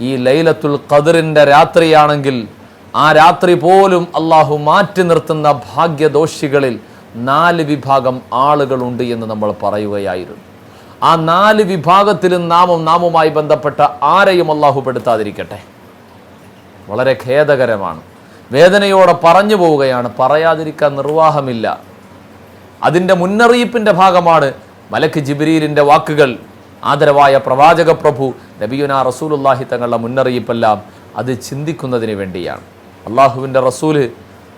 ഈ ലൈലത്തുൽ ഖദറിന്റെ രാത്രിയാണെങ്കിൽ ആ രാത്രി പോലും അള്ളാഹു മാറ്റി നിർത്തുന്ന ഭാഗ്യദോഷികളിൽ നാല് വിഭാഗം ആളുകളുണ്ട് എന്ന് നമ്മൾ പറയുകയായിരുന്നു. ആ നാല് വിഭാഗത്തിലും നാമം നാമുമായി ബന്ധപ്പെട്ട ആരെയും അള്ളാഹു പെടുത്താതിരിക്കട്ടെ. വളരെ ഖേദകരമാണ്. വേദനയോടെ പറഞ്ഞു പോവുകയാണ്. പറയാതിരിക്കാൻ നിർവാഹമില്ല. അതിന്റെ മുന്നറിയിപ്പിന്റെ ഭാഗമാണ് മലക്ക് ജിബിരീലിന്റെ വാക്കുകൾ. ആദരവായ പ്രവാചക പ്രഭു നബിയുന റസൂലുല്ലാഹി തങ്ങളുടെ മുന്നറിയിപ്പെല്ലാം അത് ചിന്തിക്കുന്നതിന് വേണ്ടിയാണ്. അള്ളാഹുവിന്റെ റസൂൽ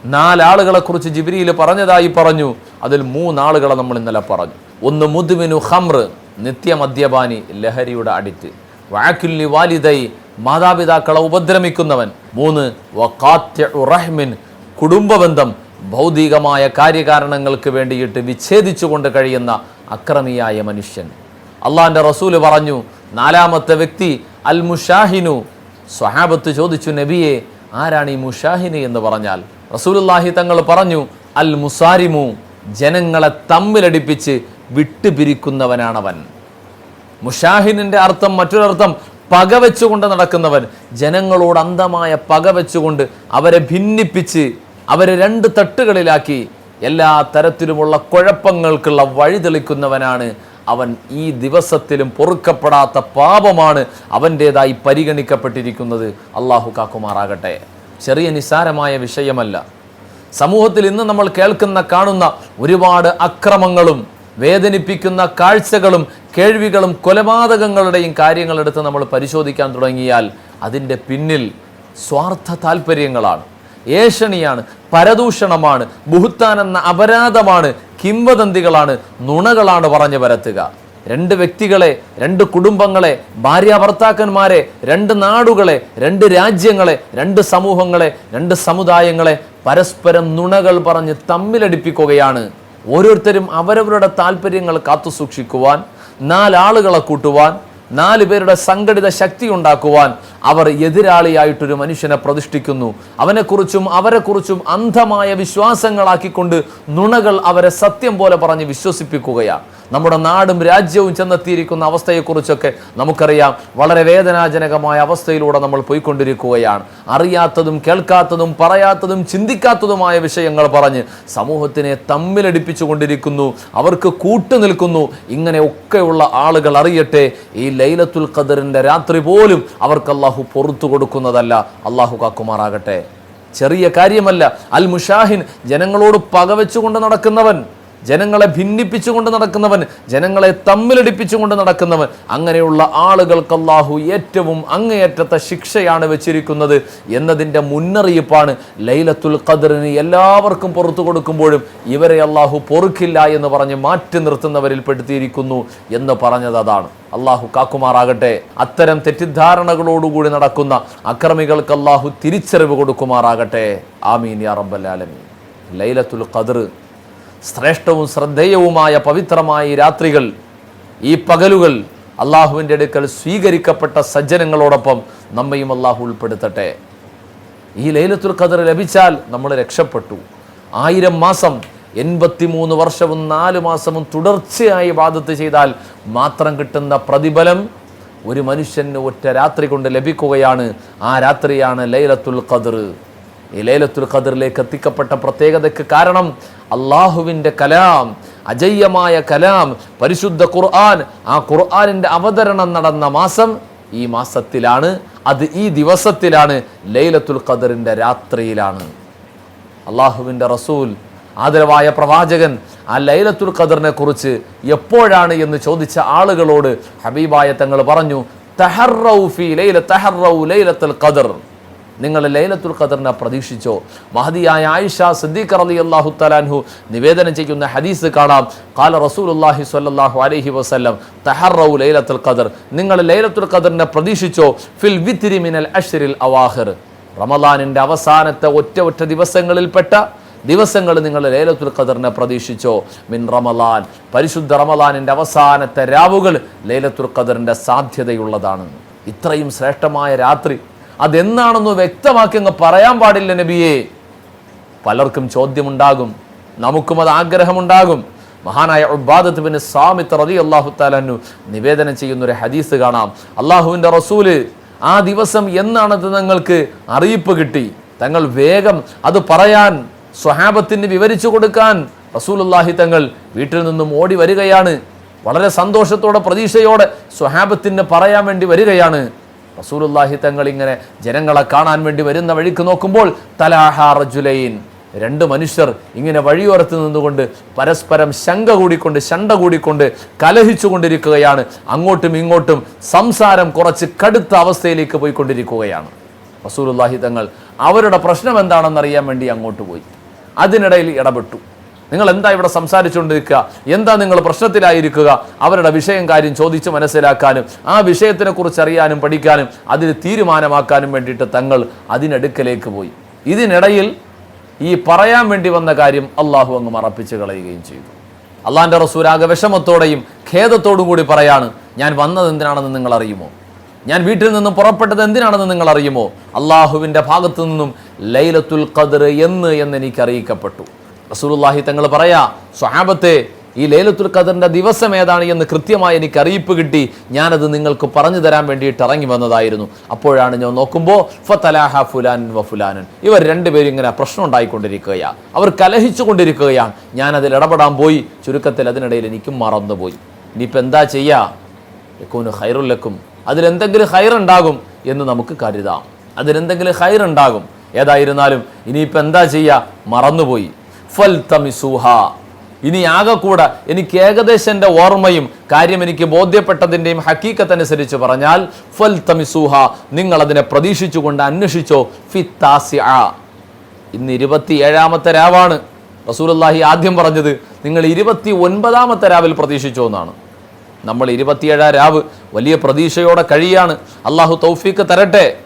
നാലാളുകളെക്കുറിച്ച് ജിബിരിയിൽ പറഞ്ഞതായി പറഞ്ഞു. അതിൽ മൂന്നാളുകളെ നമ്മൾ ഇന്നലെ പറഞ്ഞു. ഒന്ന് മുദ്മിനു ഖംർ നിത്യമദ്യപാനി ലഹരിയുടെ അടിറ്റ് വാക്കുല്ലി വാലിദൈ മാതാപിതാക്കളെ ഉപദ്രവിക്കുന്നവൻ മൂന്ന് റഹ്മിൻ കുടുംബബന്ധം ഭൗതികമായ കാര്യകാരണങ്ങൾക്ക് വേണ്ടിയിട്ട് വിച്ഛേദിച്ചുകൊണ്ട് കഴിയുന്ന അക്രമിയായ മനുഷ്യൻ. അള്ളാഹിന്റെ റസൂൽ പറഞ്ഞു നാലാമത്തെ വ്യക്തി അൽ മുഷാഹിനു സ്വഹാബത്ത് ചോദിച്ചു നബിയെ ആരാണ് ഈ മുഷാഹിന് എന്ന് പറഞ്ഞാൽ? റസൂലുല്ലാഹി തങ്ങൾ പറഞ്ഞു അൽ മുസാരിമു ജനങ്ങളെ തമ്മിലടിപ്പിച്ച് വിട്ടുപിരിക്കുന്നവനാണവൻ. മുഷാഹിനിന്റെ അർത്ഥം മറ്റൊരർത്ഥം പക വെച്ചുകൊണ്ട് നടക്കുന്നവൻ. ജനങ്ങളോട് അന്ധമായ പക വെച്ചുകൊണ്ട് അവരെ ഭിന്നിപ്പിച്ച് അവരെ രണ്ട് തട്ടുകളിലാക്കി എല്ലാ തരത്തിലുമുള്ള കുഴപ്പങ്ങൾക്കുള്ള വഴി തെളിക്കുന്നവനാണ് അവൻ ഈ ദിവസത്തിലും പൊറുക്കപ്പെടാത്ത പാപമാണ് അവന്റേതായി പരിഗണിക്കപ്പെട്ടിരിക്കുന്നത്. അള്ളാഹു കാക്കുമാറാകട്ടെ. ചെറിയ നിസാരമായ വിഷയമല്ല. സമൂഹത്തിൽ ഇന്ന് നമ്മൾ കേൾക്കുന്ന കാണുന്ന ഒരുപാട് അക്രമങ്ങളും വേദനിപ്പിക്കുന്ന കാഴ്ചകളും കേൾവികളും കൊലപാതകങ്ങളുടെയും കാര്യങ്ങളെടുത്ത് നമ്മൾ പരിശോധിക്കാൻ തുടങ്ങിയാൽ അതിന്റെ പിന്നിൽ സ്വാർത്ഥ താല്പര്യങ്ങളാണ് ഏഷണിയാണ് പരദൂഷണമാണ്. ബുഹുത്താൻ എന്ന അപരാധമാണ് കിംവദന്തികളാണ് നുണകളാണ് പറഞ്ഞു പരത്തുക. രണ്ട് വ്യക്തികളെ രണ്ട് കുടുംബങ്ങളെ ഭാര്യ ഭർത്താക്കന്മാരെ രണ്ട് നാടുകളെ രണ്ട് രാജ്യങ്ങളെ രണ്ട് സമൂഹങ്ങളെ രണ്ട് സമുദായങ്ങളെ പരസ്പരം നുണകൾ പറഞ്ഞ് തമ്മിലടിപ്പിക്കുകയാണ്. ഓരോരുത്തരും അവരവരുടെ താല്പര്യങ്ങൾ കാത്തു സൂക്ഷിക്കുവാൻ നാലാളുകളെ കൂട്ടുവാൻ നാല് പേരുടെ സംഘടിത ശക്തി ഉണ്ടാക്കുവാൻ അവർ എതിരാളിയായിട്ടൊരു മനുഷ്യനെ പ്രതിഷ്ഠിക്കുന്നു. അവനെക്കുറിച്ചും അവരെക്കുറിച്ചും അന്ധമായ വിശ്വാസങ്ങളാക്കിക്കൊണ്ട് നുണകൾ അവരെ സത്യം പോലെ പറഞ്ഞ് വിശ്വസിപ്പിക്കുകയാണ്. നമ്മുടെ നാടും രാജ്യവും ചെന്നെത്തിയിരിക്കുന്ന അവസ്ഥയെക്കുറിച്ചൊക്കെ നമുക്കറിയാം. വളരെ വേദനാജനകമായ അവസ്ഥയിലൂടെ നമ്മൾ പോയിക്കൊണ്ടിരിക്കുകയാണ്. അറിയാത്തതും കേൾക്കാത്തതും പറയാത്തതും ചിന്തിക്കാത്തതുമായ വിഷയങ്ങൾ പറഞ്ഞ് സമൂഹത്തിനെ തമ്മിലടിപ്പിച്ചു കൊണ്ടിരിക്കുന്നു അവർക്ക് കൂട്ടുനിൽക്കുന്നു ഇങ്ങനെ ഒക്കെയുള്ള ആളുകൾ അറിയട്ടെ ഈ ലൈലത്തുൽ ഖദറിന്റെ രാത്രി പോലും അവർക്ക് അള്ളാഹു പുറത്തു കൊടുക്കുന്നതല്ല. അള്ളാഹു കാക്കുമാറാകട്ടെ. ചെറിയ കാര്യമല്ല. അൽ മുഷാഹിൻ ജനങ്ങളോട് പകവെച്ചുകൊണ്ട് നടക്കുന്നവൻ. ജനങ്ങളെ ഭിന്നിപ്പിച്ചുകൊണ്ട് നടക്കുന്നവൻ ജനങ്ങളെ തമ്മിലടിപ്പിച്ചുകൊണ്ട് നടക്കുന്നവൻ. അങ്ങനെയുള്ള ആളുകൾക്ക് അല്ലാഹു ഏറ്റവും അങ്ങേയറ്റത്തെ ശിക്ഷയാണ് വെച്ചിരിക്കുന്നത് എന്നതിന്റെ മുന്നറിയിപ്പാണ് ലൈലത്തുൽ ഖദറിന് എല്ലാവർക്കും പുറത്തു കൊടുക്കുമ്പോഴും ഇവരെ അള്ളാഹു പൊറുക്കില്ല എന്ന് പറഞ്ഞ് മാറ്റി നിർത്തുന്നവരിൽ പെടുത്തിയിരിക്കുന്നു എന്ന് പറഞ്ഞത് അതാണ്. അള്ളാഹു കാക്കുമാറാകട്ടെ. അത്തരം തെറ്റിദ്ധാരണകളോടുകൂടി നടക്കുന്ന അക്രമികൾക്ക് അള്ളാഹു തിരിച്ചറിവ് കൊടുക്കുമാറാകട്ടെ. ആമീൻ യാ റബ്ബല്ലാലമീൻ ലൈലത്തുൽ ഖദർ ശ്രേഷ്ഠവും ശ്രദ്ധേയവുമായ പവിത്രമായ രാത്രികൾ ഈ പകലുകൾ അള്ളാഹുവിന്റെ അടുക്കൽ സ്വീകരിക്കപ്പെട്ട സജ്ജനങ്ങളോടൊപ്പം നമ്മയും അള്ളാഹു ഉൾപ്പെടുത്തട്ടെ. ഈ ലൈലത്തുൽ ഖദർ ലഭിച്ചാൽ നമ്മൾ രക്ഷപ്പെട്ടു. ആയിരം മാസം എൺപത്തിമൂന്ന് വർഷവും നാല് മാസവും തുടർച്ചയായി വാദത്ത് ചെയ്താൽ മാത്രം കിട്ടുന്ന പ്രതിഫലം ഒരു മനുഷ്യന് ഒറ്റ രാത്രി കൊണ്ട് ലഭിക്കുകയാണ്. ആ രാത്രിയാണ് ലൈലത്തുൽ ഖദർ. ഈ ലേലത്തുൽ ഖദറിലേക്ക് എത്തിക്കപ്പെട്ട പ്രത്യേകതയ്ക്ക് കാരണം അള്ളാഹുവിന്റെ കലാം അജയ്യമായ കലാം പരിശുദ്ധ ഖുർആൻ. ആ ഖുർആാനിന്റെ അവതരണം നടന്ന മാസം ഈ മാസത്തിലാണ് അത് ഈ ദിവസത്തിലാണ് ലൈലത്തുൽ ഖദറിന്റെ രാത്രിയിലാണ്. അള്ളാഹുവിന്റെ റസൂൽ ആദരവായ പ്രവാചകൻ ആ ലൈലത്തുൽ ഖദറിനെ കുറിച്ച് എപ്പോഴാണ് എന്ന് ചോദിച്ച ആളുകളോട് ഹബീബായ തങ്ങൾ പറഞ്ഞു തഹറൗ ഫി ലൈല തഹറൗ ലൈലത്തുൽ ഖദർ. നിങ്ങൾ ലൈലത്തുൽ ഖദറിനെ പ്രതീക്ഷിച്ചോ? മഹദിയായ ആയിഷ സിദ്ദീഖ് അലി അള്ളാഹു തലാൻഹു നിവേദനം ചെയ്യുന്ന ഹദീസ് കാണാം. കാല റസൂലുള്ളാഹി സ്വല്ലല്ലാഹു അലഹി വസല്ലം തഹറൌ ലൈലത്തുൽ ഖദർ. നിങ്ങൾ ലൈലത്തുൽ ഖദറിനെ പ്രതീക്ഷിച്ചോ? ഫിൽ വിത്തിരി മിനൽ അഷ്റിൽ അവാഹിർ റമദാനിന്റെ അവസാനത്തെ ഒറ്റ ഒറ്റ ദിവസങ്ങളിൽപ്പെട്ട ദിവസങ്ങൾ നിങ്ങൾ ലൈലത്തുൽ ഖദറിനെ പ്രതീക്ഷിച്ചോ? മിൻ റമലാൻ പരിശുദ്ധ റമലാനിന്റെ അവസാനത്തെ രാവുകൾ ലൈലത്തുൽ ഖദറിന്റെ സാധ്യതയുള്ളതാണ്. ഇത്രയും ശ്രേഷ്ഠമായ രാത്രി അതെന്നാണെന്ന് വ്യക്തമാക്കി അങ്ങ് പറയാൻ പാടില്ല നബിയെ. പലർക്കും ചോദ്യമുണ്ടാകും. നമുക്കും അത് ആഗ്രഹമുണ്ടാകും. മഹാനായ ഉബാദത്ത് ബിൻ റതി അള്ളാഹു താലു നിവേദനം ചെയ്യുന്ന ഒരു ഹദീസ് കാണാം. അള്ളാഹുവിന്റെ റസൂൽ ആ ദിവസം എന്നാണത് തങ്ങൾക്ക് അറിയിപ്പ് കിട്ടി. തങ്ങൾ വേഗം അത് പറയാൻ സ്വഹാബത്തിന് വിവരിച്ചു കൊടുക്കാൻ റസൂലുള്ളാഹി തങ്ങൾ വീട്ടിൽ നിന്നും ഓടി വരികയാണ്. വളരെ സന്തോഷത്തോടെ പ്രതീക്ഷയോടെ സ്വഹാബത്തിന് പറയാൻ വേണ്ടി വരികയാണ്. റസൂലുള്ളാഹി തങ്ങൾ ഇങ്ങനെ ജനങ്ങളെ കാണാൻ വേണ്ടി വരുന്ന വഴിക്ക് നോക്കുമ്പോൾ തലാഹാ റജുലൈൻ. രണ്ട് മനുഷ്യർ ഇങ്ങനെ വഴിയോരത്ത് നിന്നുകൊണ്ട് പരസ്പരം ശങ്ക കൂടിക്കൊണ്ട് ശണ്ട കൂടിക്കൊണ്ട് കലഹിച്ചു കൊണ്ടിരിക്കുകയാണ് അങ്ങോട്ടും ഇങ്ങോട്ടും സംസാരം കുറച്ച് കടുത്ത അവസ്ഥയിലേക്ക് പോയിക്കൊണ്ടിരിക്കുകയാണ്. റസൂലുള്ളാഹി തങ്ങൾ അവരുടെ പ്രശ്നം എന്താണെന്ന് അറിയാൻ വേണ്ടി അങ്ങോട്ട് പോയി. അതിനിടയിൽ ഇടപെട്ടു. നിങ്ങൾ എന്താ ഇവിടെ സംസാരിച്ചുകൊണ്ടിരിക്കുക? എന്താ നിങ്ങൾ പ്രശ്നത്തിലായിരിക്കുക? അവരുടെ വിഷയം കാര്യം ചോദിച്ച് മനസ്സിലാക്കാനും ആ വിഷയത്തിനെ കുറിച്ച് അറിയാനും പഠിക്കാനും അതിന് തീരുമാനമാക്കാനും വേണ്ടിയിട്ട് തങ്ങൾ അതിനടുക്കലേക്ക് പോയി. ഇതിനിടയിൽ ഈ പറയാൻ വേണ്ടി വന്ന കാര്യം അള്ളാഹു അങ്ങ് മറപ്പിച്ച് കളയുകയും ചെയ്തു. അള്ളാഹിന്റെ റസൂലാകെ വിഷമത്തോടെയും ഖേദത്തോടും കൂടി പറയാണ് ഞാൻ വന്നത് എന്തിനാണെന്ന് നിങ്ങൾ അറിയുമോ? ഞാൻ വീട്ടിൽ നിന്നും പുറപ്പെട്ടത് എന്തിനാണെന്ന് നിങ്ങൾ അറിയുമോ? അള്ളാഹുവിന്റെ ഭാഗത്തു നിന്നും ലൈലത്തുൽ ഖദർ എന്ന് എന്ന് എനിക്ക് അറിയിക്കപ്പെട്ടു റസൂലുള്ളാഹി തങ്ങൾ പറയാ സ്വഹാബത്തെ ഈ ലൈലത്തുൽ ഖദറിന്റെ ദിവസം ഏതാണ് എന്ന് കൃത്യമായി എനിക്ക് അറിയിപ്പ് കിട്ടി. ഞാനത് നിങ്ങൾക്ക് പറഞ്ഞു തരാൻ വേണ്ടിയിട്ട് ഇറങ്ങി വന്നതായിരുന്നു. അപ്പോഴാണ് ഞാൻ നോക്കുമ്പോൾ ഫതലാഹ ഫുലാൻ വ ഫുലാനൻ. ഇവർ രണ്ടുപേരും ഇങ്ങനെ പ്രശ്നം ഉണ്ടായിക്കൊണ്ടിരിക്കുകയാണ് അവർ കലഹിച്ചു കൊണ്ടിരിക്കുകയാണ് ഞാൻ അതിൽ ഇടപെടാൻ പോയി. ചുരുക്കത്തിൽ അതിനിടയിൽ എനിക്കും മറന്നുപോയി. ഇനിയിപ്പോൾ എന്താ ചെയ്യാ? യക്കൂന് ഹൈറുല്ലക്കും അതിലെന്തെങ്കിലും ഹൈറുണ്ടാകും എന്ന് നമുക്ക് കരുതാം. അതിലെന്തെങ്കിലും ഹൈറുണ്ടാകും ഏതായിരുന്നാലും ഇനിയിപ്പോൾ എന്താ ചെയ്യുക മറന്നുപോയി. ഫൽ തമിസൂഹ ഇനി ആകെ കൂടെ എനിക്ക് ഏകദേശം എന്റെ ഓർമ്മയും കാര്യം എനിക്ക് ബോധ്യപ്പെട്ടതിന്റെയും ഹക്കീക്കത്തനുസരിച്ച് പറഞ്ഞാൽ ഫൽ തമിസൂഹ നിങ്ങൾ അതിനെ പ്രതീക്ഷിച്ചുകൊണ്ട് അന്വേഷിച്ചോ. ഫിത്താസി ഇന്ന് ഇരുപത്തി ഏഴാമത്തെ രാവാണ്. റസൂലുള്ളാഹി ആദ്യം പറഞ്ഞത് നിങ്ങൾ ഇരുപത്തി ഒൻപതാമത്തെ രാവിൽ പ്രതീക്ഷിച്ചോ എന്നാണ്. നമ്മൾ ഇരുപത്തിയേഴാം രാവ് വലിയ പ്രതീക്ഷയോടെ കഴിയാണ്. അള്ളാഹു തൗഫീക്ക് തരട്ടെ.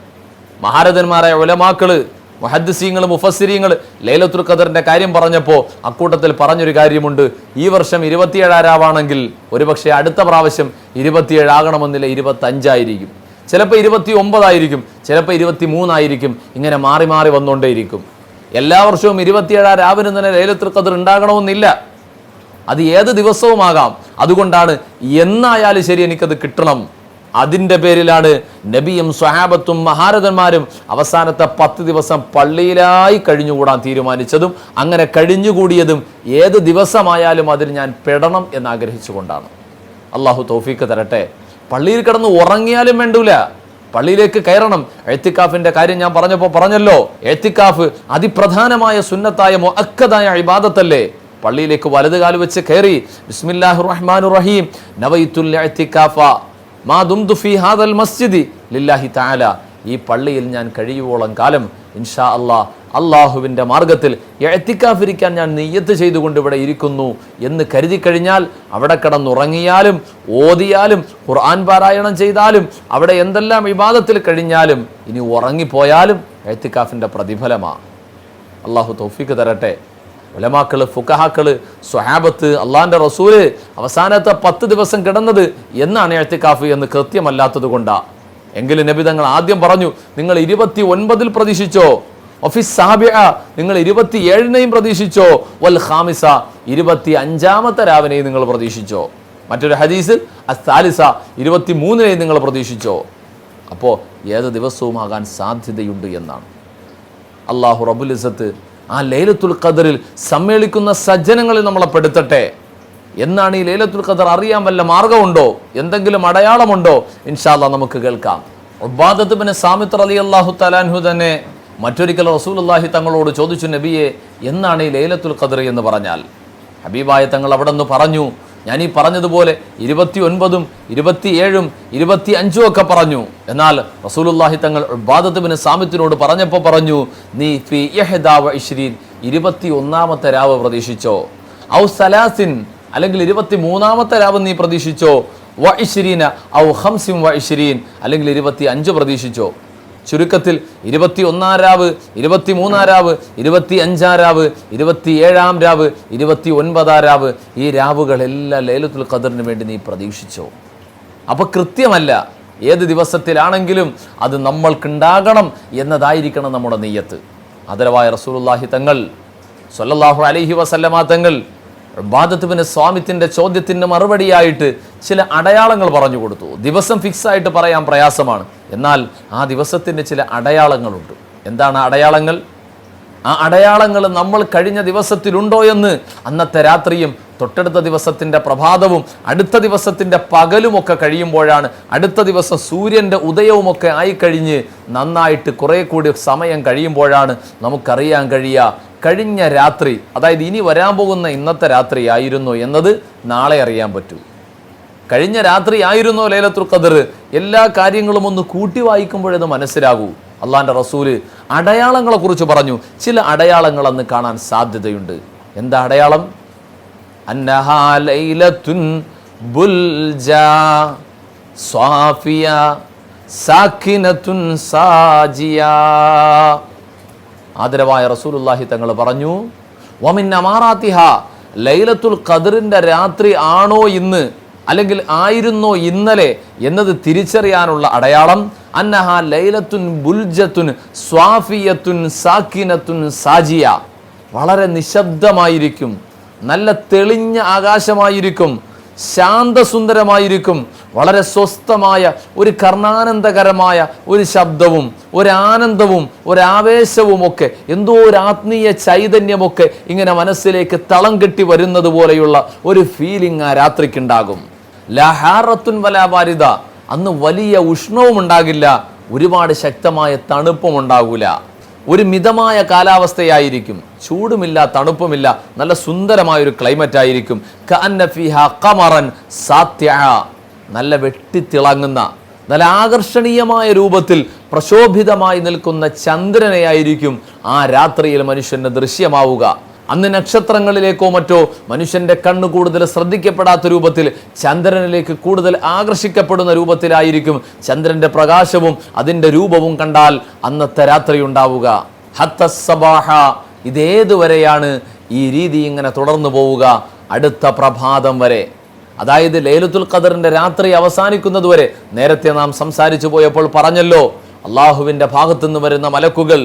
മഹാരഥന്മാരായ ഉലമാക്കൾ മുഹദ്സീങ്ങൾ മുഫസ്സിരിങ്ങൾ ലൈലത്തുൽ ഖദറിന്റെ കാര്യം പറഞ്ഞപ്പോൾ അക്കൂട്ടത്തിൽ പറഞ്ഞൊരു കാര്യമുണ്ട്. ഈ വർഷം ഇരുപത്തിയേഴാരാവാണെങ്കിൽ ഒരുപക്ഷെ അടുത്ത പ്രാവശ്യം ഇരുപത്തിയേഴ് ആകണമെന്നില്ല ഇരുപത്തഞ്ചായിരിക്കും. ചിലപ്പോൾ ഇരുപത്തി ഒമ്പതായിരിക്കും ചിലപ്പോൾ ഇരുപത്തി മൂന്നായിരിക്കും ഇങ്ങനെ മാറി മാറി വന്നുകൊണ്ടേയിരിക്കും എല്ലാ വർഷവും ഇരുപത്തിയേഴാം രാവിലെ തന്നെ ലൈലത്തുൽ ഖദർ ഉണ്ടാകണമെന്നില്ല. അത് ഏത് ദിവസവുമാകാം. അതുകൊണ്ടാണ് എന്നായാലും ശരി എനിക്കത് കിട്ടണം. അതിന്റെ പേരിലാണ് നബിയും സ്വഹാബത്തും മഹാരഥന്മാരും അവസാനത്തെ പത്ത് ദിവസം പള്ളിയിലായി കഴിഞ്ഞുകൂടാൻ തീരുമാനിച്ചതും അങ്ങനെ കഴിഞ്ഞുകൂടിയതും ഏത് ദിവസമായാലും അതിൽ ഞാൻ പെടണം എന്ന് ആഗ്രഹിച്ചുകൊണ്ടാണ് അള്ളാഹു തൗഫീക്ക് തരട്ടെ. പള്ളിയിൽ കിടന്ന് ഉറങ്ങിയാലും വേണ്ടൂല. പള്ളിയിലേക്ക് കയറണം. എഴുത്തിക്കാഫിന്റെ കാര്യം ഞാൻ പറഞ്ഞപ്പോൾ പറഞ്ഞല്ലോ. എത്തിക്കാഫ് അതിപ്രധാനമായ സുന്നത്തായ മൊക്കതായ അഴിബാദത്തല്ലേ പള്ളിയിലേക്ക് വലത് വെച്ച് കയറി. ബിസ്മില്ലാഹു റഹ്മാൻ റഹീം. നവൈത്തുൽ ഇഅ്തികാഫ മാ ദുംതു ഹാദൽ മസ്ജിദി ലില്ലാഹി തആല. ഈ പള്ളിയിൽ ഞാൻ കഴിയുവോളം കാലം ഇൻഷാ അല്ലാ അള്ളാഹുവിന്റെ മാർഗത്തിൽ എത്തിക്കാഫിരിക്കാൻ ഞാൻ നെയ്യത്ത് ചെയ്തുകൊണ്ട് ഇവിടെ ഇരിക്കുന്നു എന്ന് കരുതി കഴിഞ്ഞാൽ അവിടെ കിടന്നുറങ്ങിയാലും ഓതിയാലും ഖുർആൻ പാരായണം ചെയ്താലും അവിടെ എന്തെല്ലാം വിവാദത്തിൽ കഴിഞ്ഞാലും ഇനി ഉറങ്ങിപ്പോയാലും എത്തിക്കാഫിന്റെ പ്രതിഫലമാണ് അള്ളാഹു തൗഫീക്ക് തരട്ടെ. ഉലമാക്കൾ ഫുക്കഹാക്കൾ സ്വഹാബത്ത് അള്ളാഹിന്റെ റസൂൽ അവസാനത്തെ പത്ത് ദിവസം കിടന്നത് എന്നാണ് എഴുത്തിക്കാഫ് എന്ന് കൃത്യമല്ലാത്തത് കൊണ്ടാ. എങ്കിലും നബി തങ്ങൾ ആദ്യം പറഞ്ഞു നിങ്ങൾ ഇരുപത്തി ഒൻപതിൽ പ്രതീക്ഷിച്ചോ? ഒഫീസ് സാബിയ നിങ്ങൾ ഇരുപത്തി ഏഴിനെയും പ്രതീക്ഷിച്ചോ? വൽ ഹാമിസ ഇരുപത്തി അഞ്ചാമത്തെ രാവിനെയും നിങ്ങൾ പ്രതീക്ഷിച്ചോ? മറ്റൊരു ഹദീസ് അസ്താലിസ ഇരുപത്തി മൂന്നിനെയും നിങ്ങൾ പ്രതീക്ഷിച്ചോ? അപ്പോൾ ഏത് ദിവസവുമാകാൻ സാധ്യതയുണ്ട് എന്നാണ്. അള്ളാഹു റബുൽ ഇസത്ത് ആ ലൈലത്തുൽ ഖദറിൽ സമ്മേളിക്കുന്ന സജ്ജനങ്ങളിൽ നമ്മളെ പെടുത്തട്ടെ. എന്നാണ് ഈ ലൈലത്തുൽ ഖദർ അറിയാൻ വല്ല മാർഗമുണ്ടോ? എന്തെങ്കിലും അടയാളമുണ്ടോ? ഇൻഷാല്ല നമുക്ക് കേൾക്കാം. ഉബാദത്ത് പിന്നെ സാമിത്ര അലി അള്ളാഹു തലാൻഹു തന്നെ മറ്റൊരിക്കൽ റസൂലുള്ളാഹി തങ്ങളോട് ചോദിച്ചു നബിയെ എന്നാണ് ഈ ലൈലത്തുൽ ഖദർ എന്ന് പറഞ്ഞാൽ? ഹബീബായ തങ്ങൾ അവിടെ നിന്ന് പറഞ്ഞു ഞാൻ ഈ പറഞ്ഞതുപോലെ ഇരുപത്തി ഒൻപതും ഇരുപത്തിയേഴും ഇരുപത്തി അഞ്ചും ഒക്കെ പറഞ്ഞു. എന്നാൽ റസൂലുല്ലാഹി തങ്ങൾ ബാദത്തുബിന് സാമിത്തിനോട് പറഞ്ഞപ്പോൾ പറഞ്ഞു നീ ഫി യഹ്ദാവ ഇഷ്രീൻ ഇരുപത്തി ഒന്നാമത്തെ രാവ് പ്രതീക്ഷിച്ചോ? ഔ സലാസിൻ അല്ലെങ്കിൽ ഇരുപത്തി മൂന്നാമത്തെ രാവ് നീ പ്രതീക്ഷിച്ചോ? വ ഇഷ്രീന ഔ ഹംസിം വ ഇഷ്രീൻ അല്ലെങ്കിൽ ഇരുപത്തി അഞ്ച് പ്രതീക്ഷിച്ചോ? ചുരുക്കത്തിൽ ഇരുപത്തി ഒന്നാം രാവ് ഇരുപത്തി മൂന്നാം രാവ് ഇരുപത്തി അഞ്ചാം രാവ് ഇരുപത്തി ഏഴാം രാവ് ഇരുപത്തി ഒൻപതാം രാവ്. ഈ രാവുകളെല്ലാം ലേലത്തുൽ ഖദറിന് വേണ്ടി നീ പ്രതീക്ഷിച്ചോ? അപ്പോൾ കൃത്യമല്ല ഏത് ദിവസത്തിലാണെങ്കിലും അത് നമ്മൾക്കുണ്ടാകണം എന്നതായിരിക്കണം നമ്മുടെ നെയ്യത്ത്. അതരവായ റസൂലുള്ളാഹി തങ്ങൾ സല്ലല്ലാഹു അലൈഹി വസല്ലമ തങ്ങൾ ബാദത്തുവിന് സ്വാമിത്തിന്റെ ചോദ്യത്തിന് മറുപടിയായിട്ട് ചില അടയാളങ്ങൾ പറഞ്ഞു കൊടുത്തു. ദിവസം ഫിക്സ് ആയിട്ട് പറയാൻ പ്രയാസമാണ്. എന്നാൽ ആ ദിവസത്തിന് ചില അടയാളങ്ങളുണ്ട്. എന്താണ് അടയാളങ്ങൾ? ആ അടയാളങ്ങൾ നമ്മൾ കഴിഞ്ഞ ദിവസത്തിലുണ്ടോ എന്ന് അന്നത്തെ രാത്രിയും തൊട്ടടുത്ത ദിവസത്തിന്റെ പ്രഭാതവും അടുത്ത ദിവസത്തിന്റെ പകലുമൊക്കെ കഴിയുമ്പോഴാണ് അടുത്ത ദിവസം സൂര്യന്റെ ഉദയവുമൊക്കെ ആയിക്കഴിഞ്ഞ് നന്നായിട്ട് കുറേ കൂടി സമയം കഴിയുമ്പോഴാണ് നമുക്കറിയാൻ കഴിയുക കഴിഞ്ഞ രാത്രി അതായത് ഇനി വരാൻ പോകുന്ന ഇന്നത്തെ രാത്രി ആയിരുന്നു എന്നത് നാളെ അറിയാൻ പറ്റൂ. കഴിഞ്ഞ രാത്രി ആയിരുന്നോ ലൈലത്തുൽ ഖദർ. എല്ലാ കാര്യങ്ങളും ഒന്ന് കൂട്ടി വായിക്കുമ്പോഴത് മനസ്സിലാകൂ. അള്ളാന്റെ റസൂൽ അടയാളങ്ങളെക്കുറിച്ച് പറഞ്ഞു. ചില അടയാളങ്ങൾ അന്ന് കാണാൻ സാധ്യതയുണ്ട്. എന്താ അടയാളം? സാഫിയ സാഖിനത്തുൻ സാജിയ. ആദരവായ റസൂലുള്ളാഹി തങ്ങൾ പറഞ്ഞു വമിൻ ലൈലത്തുൽ ഖദറിന്റെ രാത്രി ആണോ ഇന്ന്? അല്ലെങ്കിൽ ആയിരുന്നോ ഇന്നലെ? എന്നത് തിരിച്ചറിയാനുള്ള അടയാളം അന്നഹ ലൈലത്തുൻ ബുൽജത്തുൻ സ്വാഫിയത്തുൻ സാക്കിനത്തുൻ സാജിയ. വളരെ നിശബ്ദമായിരിക്കും നല്ല തെളിഞ്ഞ ആകാശമായിരിക്കും ശാന്തസുന്ദരമായിരിക്കും. വളരെ സ്വസ്ഥമായ ഒരു കർണാനന്ദകരമായ ഒരു ശബ്ദവും ഒരാനന്ദവും ഒരാവേശവും ഒക്കെ എന്തോ ഒരു ആത്മീയ ചൈതന്യമൊക്കെ ഇങ്ങനെ മനസ്സിലേക്ക് തളം കെട്ടി വരുന്നത് പോലെയുള്ള ഒരു ഫീലിംഗ് ആ രാത്രിക്കുണ്ടാകും. ലഹാറത്തുൻ വലാപാരിത അന്ന് വലിയ ഉഷ്ണവും ഉണ്ടാകില്ല ഒരുപാട് ശക്തമായ തണുപ്പും ഉണ്ടാകൂല ഒരു മിതമായ കാലാവസ്ഥയായിരിക്കും. ചൂടുമില്ല തണുപ്പുമില്ല നല്ല സുന്ദരമായ ഒരു ക്ലൈമറ്റ് ആയിരിക്കും സാത്യ നല്ല വെട്ടിത്തിളങ്ങുന്ന നല്ല ആകർഷണീയമായ രൂപത്തിൽ പ്രശോഭിതമായി നിൽക്കുന്ന ചന്ദ്രനെയായിരിക്കും ആ രാത്രിയിൽ മനുഷ്യന് ദൃശ്യമാവുക. അന്ന് നക്ഷത്രങ്ങളിലേക്കോ മറ്റോ മനുഷ്യന്റെ കണ്ണ് കൂടുതൽ ശ്രദ്ധിക്കപ്പെടാത്ത രൂപത്തിൽ ചന്ദ്രനിലേക്ക് കൂടുതൽ ആകർഷിക്കപ്പെടുന്ന രൂപത്തിലായിരിക്കും ചന്ദ്രന്റെ പ്രകാശവും അതിന്റെ രൂപവും കണ്ടാൽ അന്നത്തെ രാത്രി ഉണ്ടാവുക. ഹത്തസബാഹ ഇതേതുവരെയാണ് ഈ രീതി ഇങ്ങനെ തുടർന്നു പോവുക അടുത്ത പ്രഭാതം വരെ. അതായത് ലേലത്തുൽ ഖദറിന്റെ രാത്രി അവസാനിക്കുന്നതുവരെ നേരത്തെ നാം സംസാരിച്ചു പോയപ്പോൾ പറഞ്ഞല്ലോ അള്ളാഹുവിന്റെ ഭാഗത്തുനിന്ന് വരുന്ന മലക്കുകൾ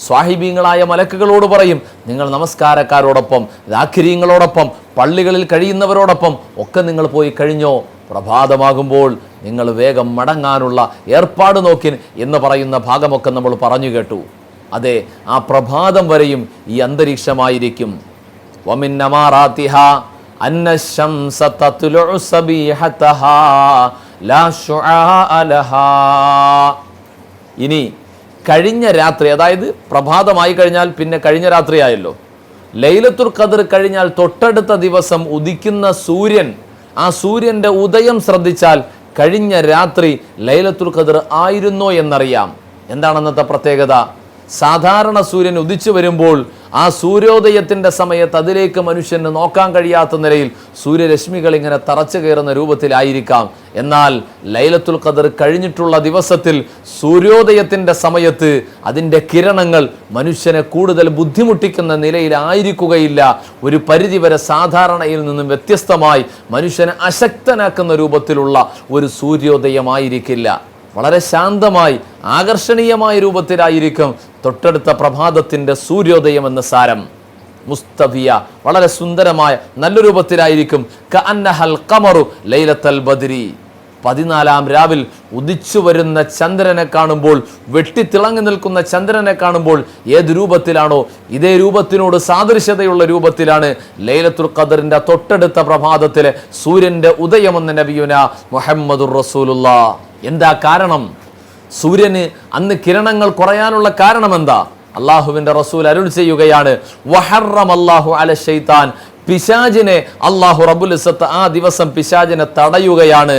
സ്വാഹിബീങ്ങളായ മലക്കുകളോട് പറയും നിങ്ങൾ നമസ്കാരക്കാരോടൊപ്പം ദാഖിര്യങ്ങളോടൊപ്പം പള്ളികളിൽ കഴിയുന്നവരോടൊപ്പം ഒക്കെ നിങ്ങൾ പോയി കഴിഞ്ഞോ? പ്രഭാതമാകുമ്പോൾ നിങ്ങൾ വേഗം മടങ്ങാനുള്ള ഏർപ്പാട് നോക്കി എന്ന് പറയുന്ന ഭാഗമൊക്കെ നമ്മൾ പറഞ്ഞു കേട്ടു. അതെ ആ പ്രഭാതം വരെയും ഈ അന്തരീക്ഷമായിരിക്കും. ലാ ശുആഅ ഇനി കഴിഞ്ഞ രാത്രി അതായത് പ്രഭാതമായി കഴിഞ്ഞാൽ പിന്നെ കഴിഞ്ഞ രാത്രിയായല്ലോ ലൈലത്തുൽ ഖദർ കഴിഞ്ഞാൽ തൊട്ടടുത്ത ദിവസം ഉദിക്കുന്ന സൂര്യൻ ആ സൂര്യന്റെ ഉദയം ശ്രദ്ധിച്ചാൽ കഴിഞ്ഞ രാത്രി ലൈലത്തുൽ ഖദർ ആയിരുന്നോ എന്നറിയാം. എന്താണ് അന്നത്തെ പ്രത്യേകത? സാധാരണ സൂര്യൻ ഉദിച്ചു വരുമ്പോൾ ആ സൂര്യോദയത്തിന്റെ സമയത്ത് അതിലേക്ക് മനുഷ്യന് നോക്കാൻ കഴിയാത്ത നിലയിൽ സൂര്യരശ്മികൾ ഇങ്ങനെ തറച്ചു കയറുന്ന രൂപത്തിലായിരിക്കാം. എന്നാൽ ലൈലത്തുൽ ഖദർ കഴിഞ്ഞിട്ടുള്ള ദിവസത്തിൽ സൂര്യോദയത്തിന്റെ സമയത്ത് അതിന്റെ കിരണങ്ങൾ മനുഷ്യനെ കൂടുതൽ ബുദ്ധിമുട്ടിക്കുന്ന നിലയിലായിരിക്കുകയില്ല. ഒരു പരിധിവരെ സാധാരണയിൽ നിന്നും വ്യത്യസ്തമായി മനുഷ്യനെ അശക്തനാക്കുന്ന രൂപത്തിലുള്ള ഒരു സൂര്യോദയമായിരിക്കില്ല. വളരെ ശാന്തമായി ആകർഷണീയമായ രൂപത്തിലായിരിക്കും തൊട്ടടുത്ത പ്രഭാതത്തിന്റെ സൂര്യോദയം എന്ന സാരം. മുസ്തഫിയ വളരെ സുന്ദരമായ നല്ല രൂപത്തിലായിരിക്കും. കമറു ലൈലത്തൽ ബദ്രി. പതിനാലാം രാവിൽ ഉദിച്ചു വരുന്ന ചന്ദ്രനെ കാണുമ്പോൾ വെട്ടിത്തിളങ്ങി നിൽക്കുന്ന ചന്ദ്രനെ കാണുമ്പോൾ ഏത് രൂപത്തിലാണോ ഇതേ രൂപത്തിനോട് സാദൃശ്യതയുള്ള രൂപത്തിലാണ് ലൈലത്തുൽ ഖദറിന്റെ തൊട്ടടുത്ത പ്രഭാതത്തിലെ സൂര്യന്റെ ഉദയമെന്ന നബിയുന മുഹമ്മദുർ റസൂലുള്ള. എന്താ കാരണം? സൂര്യന് അന്ന് കിരണങ്ങൾ കുറയാനുള്ള കാരണം എന്താ? അള്ളാഹുവിന്റെ റസൂൽ അരുൾ ചെയ്യുകയാണ് വഹറം അല്ലാഹു അല ഷൈത്താൻ പിശാജിനെ അള്ളാഹു റബുൽ ഇസത്ത് ആ ദിവസം പിശാജിനെ തടയുകയാണ്.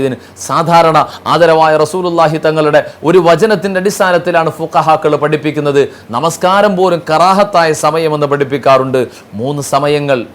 ഇതിന് സാധാരണ ആദരവായ റസൂലുല്ലാഹി തങ്ങളുടെ ഒരു വചനത്തിന്റെ അടിസ്ഥാനത്തിലാണ് ഫുഖഹാക്കൾ പഠിപ്പിക്കുന്നത്. നമസ്കാരം പോലും കറാഹത്തായ സമയമെന്ന് പഠിപ്പിക്കാറുണ്ട്. മൂന്ന് സമയങ്ങൾ.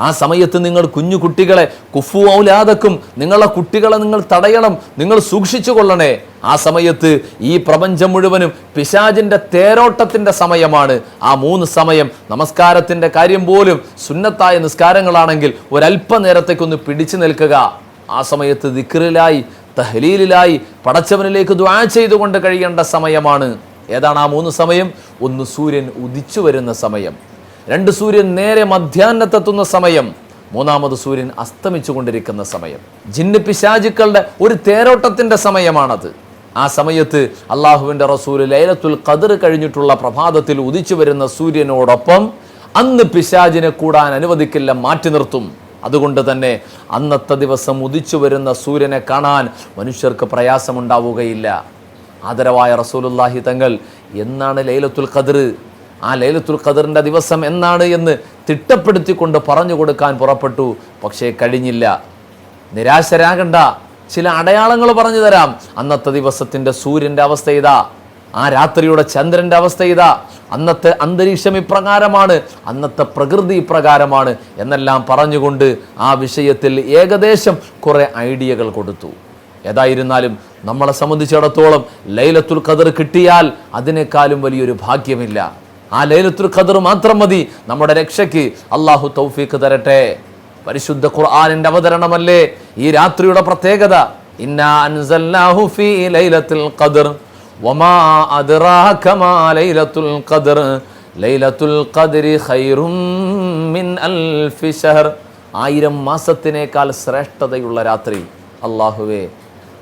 ആ സമയത്ത് നിങ്ങൾ കുഞ്ഞു കുട്ടികളെ കുഫു ഔലാദക്കും നിങ്ങളെ കുട്ടികളെ നിങ്ങൾ തടയണം നിങ്ങൾ സൂക്ഷിച്ചു കൊള്ളണേ. ആ സമയത്ത് ഈ പ്രപഞ്ചം മുഴുവനും പിശാജിന്റെ തേരോട്ടത്തിന്റെ സമയമാണ്. ആ മൂന്ന് സമയം നമസ്കാരത്തിന്റെ കാര്യം പോലും സുന്നത്തായ നിസ്കാരങ്ങളാണെങ്കിൽ ഒരല്പനേരത്തേക്കൊന്ന് പിടിച്ചു നിൽക്കുക. ആ സമയത്ത് ദിക്റിലായി തഹലീലിലായി പടച്ചവനിലേക്ക് ദ്വാ ചെയ്തുകൊണ്ട് കഴിയേണ്ട സമയമാണ്. ഏതാണ് ആ മൂന്ന് സമയം? ഒന്ന് സൂര്യൻ ഉദിച്ചു വരുന്ന സമയം. രണ്ട് സൂര്യൻ നേരെ മധ്യാഹ്നത്തെത്തുന്ന സമയം മൂന്നാമത് സൂര്യൻ അസ്തമിച്ചു കൊണ്ടിരിക്കുന്ന സമയം. ജിന്ന് പിശാചുക്കളുടെ ഒരു തേരോട്ടത്തിന്റെ സമയമാണത്. ആ സമയത്ത് അള്ളാഹുവിന്റെ റസൂൽ ലൈലത്തുൽ കതിർ കഴിഞ്ഞിട്ടുള്ള പ്രഭാതത്തിൽ ഉദിച്ചു വരുന്ന സൂര്യനോടൊപ്പം അന്ന് പിശാജിനെ കൂടാൻ അനുവദിക്കില്ല മാറ്റി നിർത്തും. അതുകൊണ്ട് തന്നെ അന്നത്തെ ദിവസം ഉദിച്ചു വരുന്ന സൂര്യനെ കാണാൻ മനുഷ്യർക്ക് പ്രയാസമുണ്ടാവുകയില്ല. ആദരവായ റസൂലുല്ലാഹി തങ്ങൾ എന്നാണ് ലൈലത്തുൽ ഖദർ ആ ലൈലത്തുൽ ഖദറിന്റെ ദിവസം എന്നാണ് എന്ന് തിട്ടപ്പെടുത്തിക്കൊണ്ട് പറഞ്ഞു കൊടുക്കാൻ പുറപ്പെട്ടു. പക്ഷേ കഴിഞ്ഞില്ല. നിരാശരാകണ്ട. ചില അടയാളങ്ങൾ പറഞ്ഞു തരാം. അന്നത്തെ ദിവസത്തിന്റെ സൂര്യന്റെ അവസ്ഥ ഇതാ. ആ രാത്രിയുടെ ചന്ദ്രന്റെ അവസ്ഥ ഇതാ. അന്നത്തെ അന്തരീക്ഷം ഇപ്രകാരമാണ്. അന്നത്തെ പ്രകൃതി ഇപ്രകാരമാണ്. എന്നെല്ലാം പറഞ്ഞുകൊണ്ട് ആ വിഷയത്തിൽ ഏകദേശം കുറേ ഐഡിയകൾ കൊടുത്തു. ഏതായിരുന്നാലും നമ്മളെ സംബന്ധിച്ചിടത്തോളം ലൈലത്തുൽ ഖദർ കിട്ടിയാൽ അതിനേക്കാളും വലിയൊരു ഭാഗ്യമില്ല. ആ ലൈലത്തുൽ ഖദർ മാത്രം മതി. നമ്മുടെ രക്ഷയ്ക്ക് അള്ളാഹു തൗഫീഖ് തരട്ടെ. പരിശുദ്ധ ഖുർആനിന്റെ അവതരണമല്ലേ? ഈ രാത്രിയുടെ പ്രത്യേകത ആയിരം മാസത്തിനേക്കാൾ ശ്രേഷ്ഠതയുള്ള രാത്രി. അല്ലാഹുവേ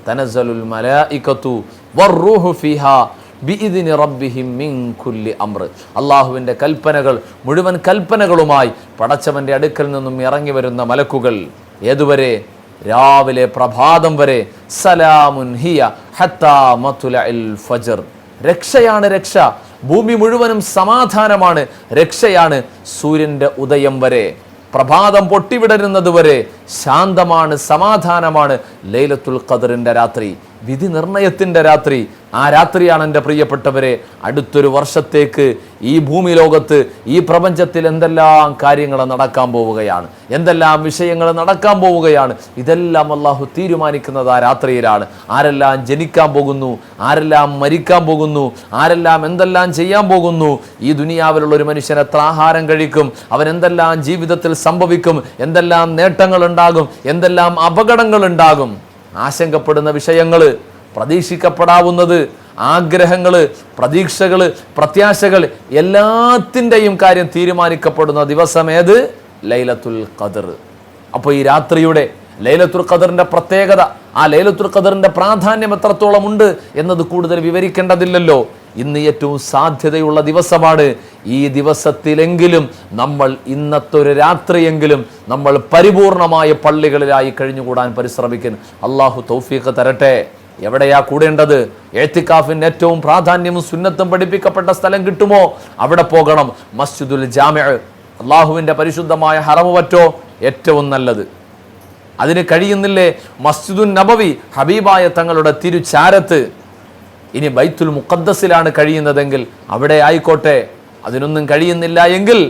തനസലുൽ മലായികത്തു വറൂഹു ഫീഹാ ബിഇദ്നി റബ്ബിഹിം മിൻ കുല്ലി അംർ അള്ളാഹുവിന്റെ കൽപ്പനകൾ മുഴുവൻ കൽപ്പനകളുമായി പടച്ചവന്റെ അടുക്കൽ നിന്നും ഇറങ്ങി വരുന്ന മലക്കുകൾ ഏതുവരെ? രാവിലെ പ്രഭാതം വരെ. സലാമുൻ ഹിയ ഫജർ. രക്ഷയാണ് രക്ഷ. ഭൂമി മുഴുവനും സമാധാനമാണ്. രക്ഷയാണ് സൂര്യന്റെ ഉദയം വരെ. പ്രഭാതം പൊട്ടിവിടരുന്നത് വരെ. ശാന്തമാണ് സമാധാനമാണ് ലൈലത്തുൽ ഖദറിന്റെ രാത്രി വിധി നിർണയത്തിന്റെ രാത്രി. ആ രാത്രിയാണ് എന്റെ പ്രിയപ്പെട്ടവരെ അടുത്തൊരു വർഷത്തേക്ക് ഈ ഭൂമി ലോകത്ത് ഈ പ്രപഞ്ചത്തിൽ എന്തെല്ലാം കാര്യങ്ങൾ നടക്കാൻ പോവുകയാണ് എന്തെല്ലാം വിഷയങ്ങൾ നടക്കാൻ പോവുകയാണ് ഇതെല്ലാം അള്ളാഹു തീരുമാനിക്കുന്നത് ആ രാത്രിയിലാണ്. ആരെല്ലാം ജനിക്കാൻ പോകുന്നു ആരെല്ലാം മരിക്കാൻ പോകുന്നു ആരെല്ലാം എന്തെല്ലാം ചെയ്യാൻ പോകുന്നു ഈ ദുനിയാവിലുള്ള ഒരു മനുഷ്യൻ എത്ര ആഹാരം കഴിക്കും അവൻ എന്തെല്ലാം ജീവിതത്തിൽ സംഭവിക്കും എന്തെല്ലാം നേട്ടങ്ങൾ ഉണ്ടാകും? എന്തെല്ലാം അപകടങ്ങൾ ഉണ്ടാകും? ആശങ്കപ്പെടുന്ന വിഷയങ്ങൾ പ്രതീക്ഷിക്കപ്പെടാവുന്നത് ആഗ്രഹങ്ങൾ പ്രതീക്ഷകൾ പ്രത്യാശകൾ എല്ലാത്തിന്റെയും കാര്യം തീരുമാനിക്കപ്പെടുന്ന ദിവസം ഏത്? ലൈലത്തുൽ ഖദർ. അപ്പോൾ ഈ രാത്രിയുടെ ലൈലത്തുൽ ഖദറിന്റെ പ്രത്യേകത ആ ലൈലത്തുൽ ഖദറിന്റെ പ്രാധാന്യം എത്രത്തോളം ഉണ്ട് എന്നത് കൂടുതൽ വിവരിക്കേണ്ടതില്ലല്ലോ. ഇന്ന് ഏറ്റവും സാധ്യതയുള്ള ദിവസമാണ് ഈ ദിവസത്തിലെങ്കിലും നമ്മൾ ഇന്നത്തെ ഒരു രാത്രിയെങ്കിലും നമ്മൾ പരിപൂർണമായ പള്ളികളിലായി കഴിഞ്ഞുകൂടാൻ പരിശ്രമിക്കുന്നു അള്ളാഹു തൗഫീഖ് തരട്ടെ. എവിടെയാ കൂടേണ്ടത്? ഏത്തിക്കാഫിന് ഏറ്റവും പ്രാധാന്യവും സുന്നത്തും പഠിപ്പിക്കപ്പെട്ട സ്ഥലം കിട്ടുമോ? അവിടെ പോകണം. മസ്ജിദുൽ ജാമ്യ അള്ളാഹുവിന്റെ പരിശുദ്ധമായ ഹറമു പറ്റോ ഏറ്റവും നല്ലത്. അതിന് കഴിയുന്നില്ലേ? മസ്ജിദുൻ നബവി ഹബീബായ തങ്ങളുടെ തിരുചാരത്ത്. ഇനി ബൈത്തുൽ മുഖദ്ദസിലാണ് കഴിയുന്നതെങ്കിൽ അവിടെ ആയിക്കോട്ടെ. അതിനൊന്നും കഴിയുന്നില്ല എങ്കിൽ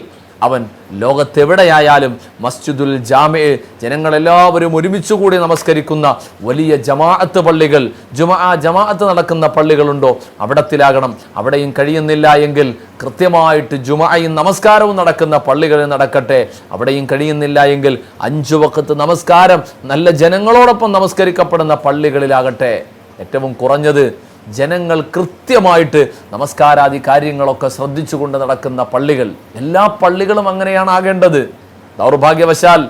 അവൻ ലോകത്തെവിടെയായാലും മസ്ജിദുൽ ജാമെ ജനങ്ങളെല്ലാവരും ഒരുമിച്ച് കൂടി നമസ്കരിക്കുന്ന വലിയ ജമാഅത്ത് പള്ളികൾ ജുമാ ജമാഅത്ത് നടക്കുന്ന പള്ളികളുണ്ടോ? അവിടത്തിലാകണം. അവിടെയും കഴിയുന്നില്ല എങ്കിൽ കൃത്യമായിട്ട് ജുമായും നമസ്കാരവും നടക്കുന്ന പള്ളികളിൽ നടക്കട്ടെ. അവിടെയും കഴിയുന്നില്ല എങ്കിൽ അഞ്ചു വക്കത്ത് നമസ്കാരം നല്ല ജനങ്ങളോടൊപ്പം നമസ്കരിക്കപ്പെടുന്ന പള്ളികളിലാകട്ടെ. ഏറ്റവും കുറഞ്ഞത് ജനങ്ങൾ കൃത്യമായിട്ട് നമസ്കാരാദി കാര്യങ്ങളൊക്കെ ശ്രദ്ധിച്ചുകൊണ്ട് നടക്കുന്ന പള്ളികൾ. എല്ലാ പള്ളികളും അങ്ങനെയാണ് ആകേണ്ടത്. ദൗർഭാഗ്യവശാൽ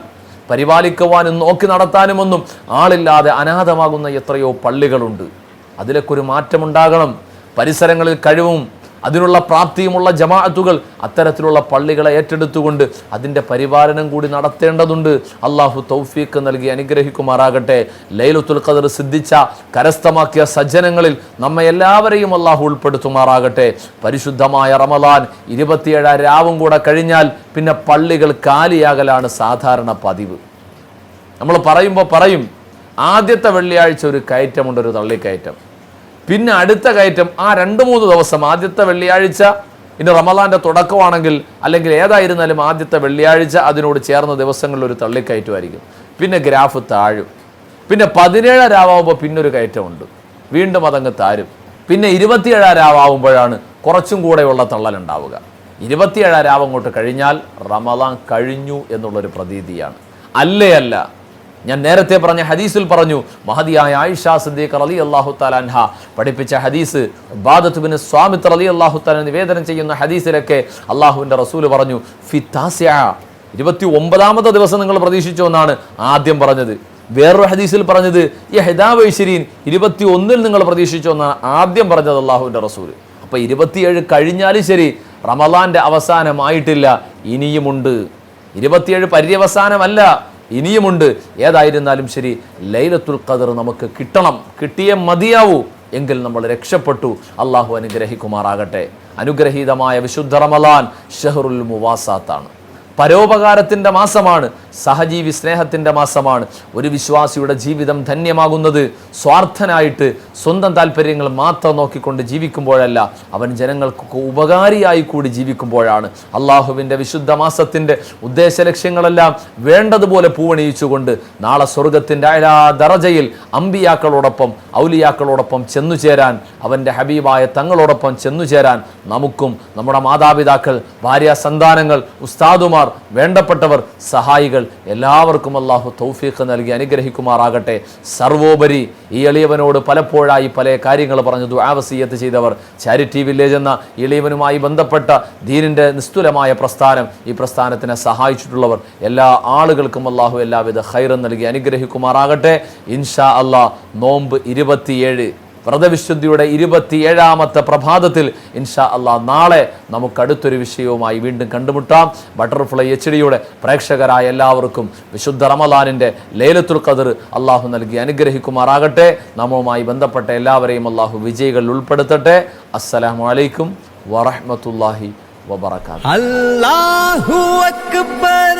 പരിപാലിക്കുവാനും നോക്കി നടത്താനുമൊന്നും ആളില്ലാതെ അനാഥമാകുന്ന എത്രയോ പള്ളികളുണ്ട്. അതിലൊക്കെ ഒരു മാറ്റമുണ്ടാകണം. പരിസരങ്ങളിൽ കഴിവും അതിനുള്ള പ്രാപ്തിയുമുള്ള ജമാഅത്തുകൾ അത്തരത്തിലുള്ള പള്ളികളെ ഏറ്റെടുത്തുകൊണ്ട് അതിന്റെ പരിപാലനം കൂടി നടത്തേണ്ടതുണ്ട്. അള്ളാഹു തൗഫീഖ് നൽകി അനുഗ്രഹിക്കുമാറാകട്ടെ. ലൈലുത്തുൽ ഖദർ സിദ്ധിച്ച കരസ്ഥമാക്കിയ സജ്ജനങ്ങളിൽ നമ്മെ എല്ലാവരെയും അള്ളാഹു ഉൾപ്പെടുത്തുമാറാകട്ടെ. പരിശുദ്ധമായ റമദാൻ ഇരുപത്തിയേഴാം രാവും കൂടെ കഴിഞ്ഞാൽ പിന്നെ പള്ളികൾ കാലിയാകലാണ് സാധാരണ പതിവ്. നമ്മൾ പറയുമ്പോൾ പറയും ആദ്യത്തെ വെള്ളിയാഴ്ച ഒരു കയറ്റമുണ്ട് ഒരു തള്ളിക്കയറ്റം. പിന്നെ അടുത്ത കയറ്റം ആ രണ്ട് മൂന്ന് ദിവസം ആദ്യത്തെ വെള്ളിയാഴ്ച ഇനി റമദാന്റെ തുടക്കമാണെങ്കിൽ അല്ലെങ്കിൽ ഏതായിരുന്നാലും ആദ്യത്തെ വെള്ളിയാഴ്ച അതിനോട് ചേർന്ന ദിവസങ്ങളിൽ ഒരു തള്ളിക്കയറ്റമായിരിക്കും. പിന്നെ ഗ്രാഫ് താഴും. പിന്നെ പതിനേഴരാവുമ്പോൾ രാവാകുമ്പോൾ പിന്നെ ഒരു കയറ്റമുണ്ട്. വീണ്ടും അതങ്ങ് താരും. പിന്നെ ഇരുപത്തിയേഴാരാവുമ്പോഴാണ് കുറച്ചും കൂടെയുള്ള തള്ളലുണ്ടാവുക. ഇരുപത്തിയേഴാം അങ്ങോട്ട് കഴിഞ്ഞാൽ റമദാൻ കഴിഞ്ഞു എന്നുള്ളൊരു പ്രതീതിയാണ്. അല്ലേ അല്ല? ഞാൻ നേരത്തെ പറഞ്ഞ ഹദീസിൽ പറഞ്ഞു മഹതിയായ ആയിഷ സിദ്ദീഖ് അലി അള്ളാഹു താലാൻഹ പഠിപ്പിച്ച ഹദീസ് ബാദത്തുബിന് സ്വാമിത്ത് അലി അള്ളാഹു താല നിവേദനം ചെയ്യുന്ന ഹദീസിലൊക്കെ അള്ളാഹുവിന്റെ റസൂൽ പറഞ്ഞു ഫിത്താസ്യ ഇരുപത്തി ഒമ്പതാമത്തെ ദിവസം നിങ്ങൾ പ്രതീക്ഷിച്ചു എന്നാണ് ആദ്യം പറഞ്ഞത്. വേറൊരു ഹദീസിൽ പറഞ്ഞത് ഈ ഹെദാവൈശ്വരീൻ ഇരുപത്തി ഒന്നിൽ നിങ്ങൾ പ്രതീക്ഷിച്ചു എന്നാണ് ആദ്യം പറഞ്ഞത് അള്ളാഹുവിന്റെ റസൂൽ അപ്പോൾ ഇരുപത്തിയേഴ് കഴിഞ്ഞാലും ശരി റമലാന്റെ അവസാനമായിട്ടില്ല ഇനിയുമുണ്ട്. ഇരുപത്തിയേഴ് പര്യവസാനമല്ല ഇനിയുമുണ്ട്. ഏതായിരുന്നാലും ശരി ലൈലത്തുൽ ഖദർ നമുക്ക് കിട്ടണം. കിട്ടിയേ മതിയാവൂ എങ്കിൽ നമ്മൾ രക്ഷപ്പെട്ടു. അള്ളാഹു അനുഗ്രഹിക്കുമാറാകട്ടെ. അനുഗ്രഹീതമായ വിശുദ്ധ റമലാൻ ഷഹറുൽ മുവാസാത്താണ്. പരോപകാരത്തിന്റെ മാസമാണ് സഹജീവി സ്നേഹത്തിന്റെ മാസമാണ്. ഒരു വിശ്വാസിയുടെ ജീവിതം ധന്യമാകുന്നത് സ്വാർത്ഥനായിട്ട് സ്വന്തം താല്പര്യങ്ങൾ മാത്രം നോക്കിക്കൊണ്ട് ജീവിക്കുമ്പോഴല്ല അവൻ ജനങ്ങൾക്കൊക്കെ ഉപകാരിയായി കൂടി ജീവിക്കുമ്പോഴാണ്. അള്ളാഹുവിന്റെ വിശുദ്ധ മാസത്തിന്റെ ഉദ്ദേശ ലക്ഷ്യങ്ങളെല്ലാം വേണ്ടതുപോലെ പൂവണിയിച്ചുകൊണ്ട് നാളെ സ്വർഗത്തിന്റെ എല്ലാ ദറജയിൽ അമ്പിയാക്കളോടൊപ്പം ഔലിയാക്കളോടൊപ്പം ചെന്നു ചേരാൻ അവന്റെ ഹബീബായ തങ്ങളോടൊപ്പം ചെന്നു ചേരാൻ നമുക്കും നമ്മുടെ മാതാപിതാക്കൾ ഭാര്യ സന്താനങ്ങൾ ഉസ്താദുമാർ വേണ്ടപ്പെട്ടവർ സഹായികൾ എല്ലാവർക്കും അള്ളാഹു തൗഫീഖ് നൽകി അനുഗ്രഹിക്കുമാറാകട്ടെ. സർവോപരി ഈ എളിയവനോട് പലപ്പോഴായി പല കാര്യങ്ങൾ പറഞ്ഞു ദുആവസീയത്ത് ചെയ്തവർ. ചാരിറ്റി വില്ലേജ് എന്ന എളിയവനുമായി ബന്ധപ്പെട്ട ദീനിന്റെ നിസ്തുലമായ പ്രസ്ഥാനം ഈ പ്രസ്ഥാനത്തിനെ സഹായിച്ചിട്ടുള്ളവർ എല്ലാ ആളുകൾക്കും അള്ളാഹു എല്ലാവിധ ഹൈറും നൽകി അനുഗ്രഹിക്കുമാറാകട്ടെ. ഇൻഷാ അള്ളാഹ് നോമ്പ് ഇരുപത്തിയേഴ് വ്രതവിശുദ്ധിയുടെ ഇരുപത്തിയേഴാമത്തെ പ്രഭാതത്തിൽ ഇൻഷാ അല്ല നാളെ നമുക്ക് അടുത്തൊരു വിഷയവുമായി വീണ്ടും കണ്ടുമുട്ടാം. ബട്ടർഫ്ലൈ എച്ച് ഡിയുടെ പ്രേക്ഷകരായ എല്ലാവർക്കും വിശുദ്ധ റമലാനിന്റെ ലേലത്തുൽ ഖദർ അള്ളാഹു നൽകി അനുഗ്രഹിക്കുമാറാകട്ടെ. നമ്മുമായി ബന്ധപ്പെട്ട എല്ലാവരെയും അള്ളാഹു വിജയികൾ ഉൾപ്പെടുത്തട്ടെ. അസ്സലാമു അലൈക്കും വറഹമത്തല്ലാഹി വബറകാതുഹു. അല്ലാഹു അക്ബർ